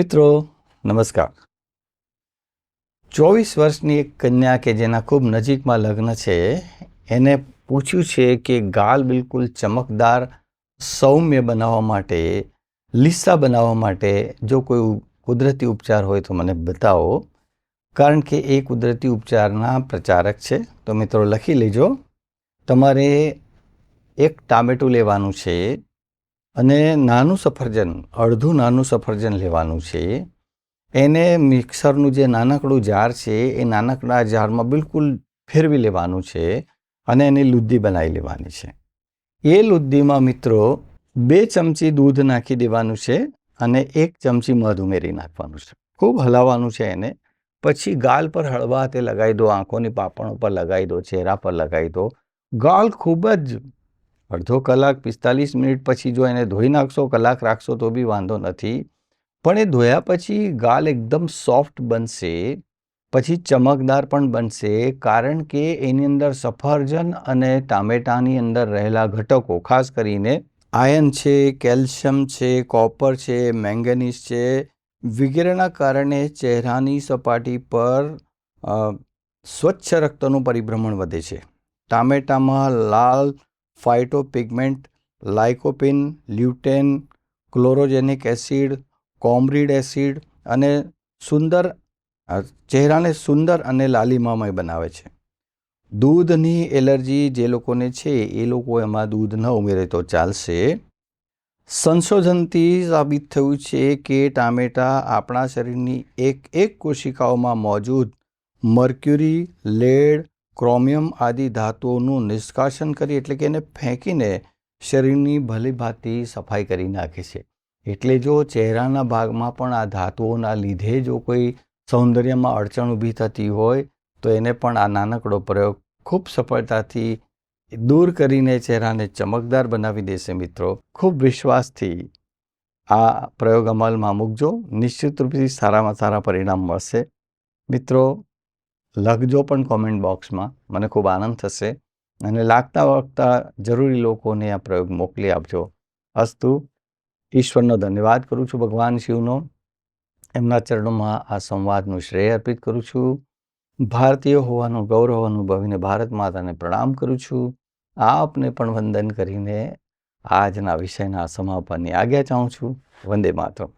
મિત્રો, નમસ્કાર. ચોવીસ વર્ષની એક કન્યા કે જેના ખૂબ નજીકમાં લગ્ન છે, એને પૂછ્યું છે કે ગાલ બિલકુલ ચમકદાર, સૌમ્ય બનાવવા માટે, લીસા બનાવવા માટે જો કોઈ કુદરતી ઉપચાર હોય તો મને બતાવો, કારણ કે એ કુદરતી ઉપચારના પ્રચારક છે. તો મિત્રો, લખી લેજો. તમારે એક ટામેટું લેવાનું છે. અને નાનું સફરજન, અડધું નાનું સફરજન લેવાનું છે. એને મિક્સરનું જે નાનકડું જાર છે, એ નાનકડા જારમાં બિલકુલ ફેરવી લેવાનું છે અને એની લુદ્દી બનાવી લેવાની છે. એ લુદ્દીમાં મિત્રો, બે ચમચી દૂધ નાખી દેવાનું છે અને એક ચમચી મધ ઉમેરી નાખવાનું છે. ખૂબ હલાવવાનું છે એને. પછી ગાલ પર હળવા હાથે લગાવી દો, આંખોની પાપણ ઉપર લગાવી દો, ચહેરા પર લગાવી દો. ગાલ ખૂબ જ અડધો કલાક પિસ્તાલીસ મિનિટ પછી જો એને ધોઈ નાખશો, કલાક રાખશો તો બી વાંધો નથી. પણ એ ધોયા પછી ગાલ એકદમ સોફ્ટ બનશે, પછી ચમકદાર પણ બનશે, કારણ કે એની અંદર સફરજન અને ટામેટાની અંદર રહેલા ઘટકો, ખાસ કરીને આયન છે, કેલ્શિયમ છે, કોપર છે, મેંગેનીઝ છે, વગેરેના કારણે ચહેરાની સપાટી પર સ્વચ્છ રક્તનું પરિભ્રમણ વધે છે. ટામેટામાં લાલ ફાઇટોપિગમેન્ટ લાઇકોપિન લ્યુટેન ક્લોરોજેનિક એસિડ કોમ્રીડ એસિડ અને સુંદર ચહેરાને સુંદર અને લાલિમામય બનાવે છે. દૂધની એલર્જી જે લોકોને છે, એ લોકો એમાં દૂધ ન ઉમેરે તો ચાલશે. સંશોધનથી સાબિત થયું છે કે ટામેટા આપણા શરીરની એક એક કોશિકાઓમાં મોજૂદ, મર્ક્યુરી, લેડ ક્રોમિયમ આદિ ધાતુઓનું નિષ્કાશન કરી એટલે કે એને ફેંકીને શરીરની ભલીભાતી સફાઈ કરી નાખે છે. એટલે જો ચહેરાના ભાગમાં પણ આ ધાતુઓના લીધે જો કોઈ સૌંદર્યમાં અડચણ ઊભી થતી હોય, તો એને પણ આ નાનકડો પ્રયોગ ખૂબ સફળતાથી દૂર કરીને ચહેરાને ચમકદાર બનાવી દેશે મિત્રો. ખૂબ વિશ્વાસથી આ પ્રયોગ અમલમાં મૂકજો. નિશ્ચિત રૂપથી સારામાં સારા પરિણામ મળશે. મિત્રો લખજો પણ કોમેન્ટ બોક્સમાં મને ખૂબ આનંદ થશે. અને લાગતા વાગતા જરૂરી લોકોને આ પ્રયોગ મોકલી આપજો. અસ્તુ, ઈશ્વરનો ધન્યવાદ કરું છું ભગવાન શિવનો. એમના ચરણોમાં આ સંવાદનું શ્રેય અર્પિત કરું છું. ભારતીય હોવાનું ગૌરવ અનુભવીને ભારત માતાને પ્રણામ કરું છું. આપને પણ વંદન કરીને આજના વિષયના સમાપનની આજ્ઞા ચાહું છું. વંદે માતરમ.